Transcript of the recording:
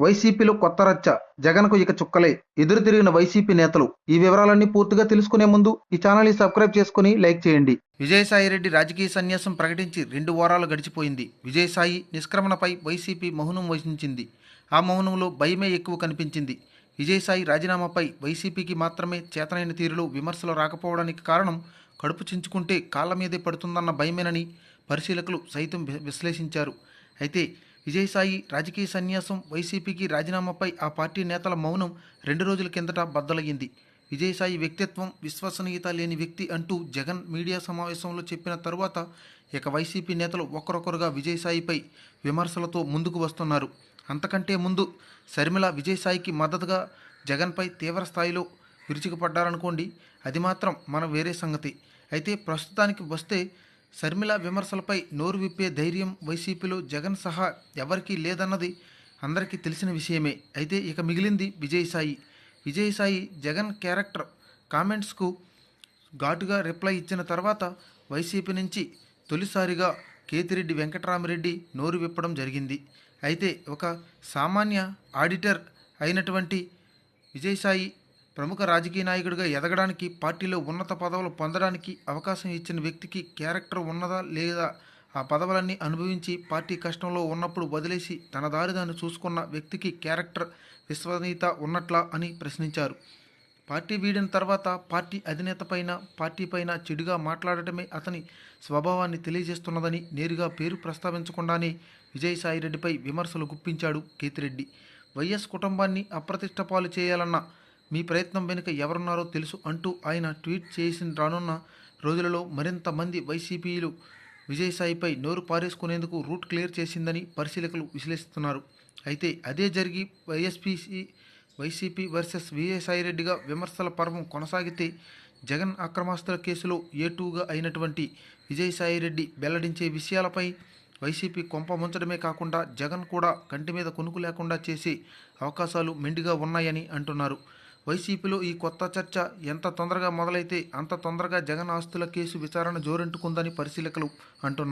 వైసీపీలో కొత్త రచ్చ. జగన్కు ఇక చుక్కలే. ఎదురు తిరిగిన వైసీపీ నేతలు. ఈ వివరాలన్నీ పూర్తిగా తెలుసుకునే ముందు ఈ ఛానల్ని సబ్స్క్రైబ్ చేసుకుని లైక్ చేయండి. విజయసాయిరెడ్డి రాజకీయ సన్యాసం ప్రకటించి రెండు వారాలు గడిచిపోయింది. విజయసాయి నిష్క్రమణపై వైసీపీ మౌనం వహించింది. ఆ మౌనంలో భయమే ఎక్కువ కనిపించింది. విజయసాయి రాజీనామాపై వైసీపీకి మాత్రమే చేతనైన తీరులో విమర్శలు రాకపోవడానికి కారణం కడుపు చించుకుంటే కాళ్ళ మీదే పడుతుందన్న భయమేనని పరిశీలకులు సైతం విశ్లేషించారు. అయితే విజయసాయి రాజకీయ సన్యాసం వైసీపీకి రాజీనామాపై ఆ పార్టీ నేతల మౌనం రెండు రోజుల కిందట బద్దలయ్యింది. విజయసాయి వ్యక్తిత్వం విశ్వసనీయత లేని వ్యక్తి అంటూ జగన్ మీడియా సమావేశంలో చెప్పిన తరువాత ఇక వైసీపీ నేతలు ఒకరొకరుగా విజయసాయిపై విమర్శలతో ముందుకు వస్తున్నారు. అంతకంటే ముందు శర్మిల విజయసాయికి మద్దతుగా జగన్పై తీవ్ర స్థాయిలో విరుచుకుపడ్డారనుకోండి అది మాత్రం మన వేరే సంగతి. అయితే ప్రస్తుతానికి వస్తే శర్మిల విమర్శలపై నోరు విప్పే ధైర్యం వైసీపీలో జగన్ సహా ఎవరికీ లేదన్నది అందరికీ తెలిసిన విషయమే. అయితే ఇక మిగిలింది విజయసాయి. విజయసాయి జగన్ క్యారెక్టర్ కామెంట్స్కు ఘాటుగా రిప్లై ఇచ్చిన తర్వాత వైసీపీ నుంచి తొలిసారిగా కేతిరెడ్డి వెంకటరామరెడ్డి నోరు విప్పడం జరిగింది. అయితే ఒక సామాన్య ఆడిటర్ అయినటువంటి విజయసాయి ప్రముఖ రాజకీయ నాయకుడిగా ఎదగడానికి పార్టీలో ఉన్నత పదవులు పొందడానికి అవకాశం ఇచ్చిన వ్యక్తికి క్యారెక్టర్ ఉన్నదా లేదా ఆ పదవులన్నీ అనుభవించి పార్టీ కష్టంలో ఉన్నప్పుడు వదిలేసి తన దారి దాన్ని చూసుకున్న వ్యక్తికి క్యారెక్టర్ విశ్వనీయత ఉన్నట్లా అని ప్రశ్నించారు. పార్టీ వీడిన తర్వాత పార్టీ అధినేత పైన పార్టీ పైన చెడుగా మాట్లాడటమే అతని స్వభావాన్ని తెలియజేస్తున్నదని నేరుగా పేరు ప్రస్తావించకుండానే విజయసాయిరెడ్డిపై విమర్శలు గుప్పించాడు కేతిరెడ్డి. వైఎస్ కుటుంబాన్ని అప్రతిష్ట పాలు చేయాలన్న మీ ప్రయత్నం వెనుక ఎవరున్నారో తెలుసు అంటూ ఆయన ట్వీట్ చేసిన రానున్న రోజులలో మరింత మంది వైసీపీలు విజయసాయిపై నోరు పారేసుకునేందుకు రూట్ క్లియర్ చేసిందని పరిశీలకులు విశ్లేషిస్తున్నారు. అయితే అదే జరిగి వైఎస్పీసీ వైసీపీ వర్సెస్ విజయసాయిరెడ్డిగా విమర్శల పర్వం కొనసాగితే జగన్ అక్రమాస్తుల కేసులో ఏటూగా అయినటువంటి అయినటువంటి విజయసాయిరెడ్డి వెల్లడించే విషయాలపై వైసీపీ కొంప ముంచడమే కాకుండా జగన్ కూడా కంటి మీద కొనుకు లేకుండా చేసే అవకాశాలు మెండుగా ఉన్నాయని అంటున్నారు. వైసీపీలో ఈ కొత్త చర్చ ఎంత తొందరగా మొదలైతే అంత తొందరగా జగన్ ఆస్తుల కేసు విచారణ జోరంటుకుందని పరిశీలకులు అంటున్నారు.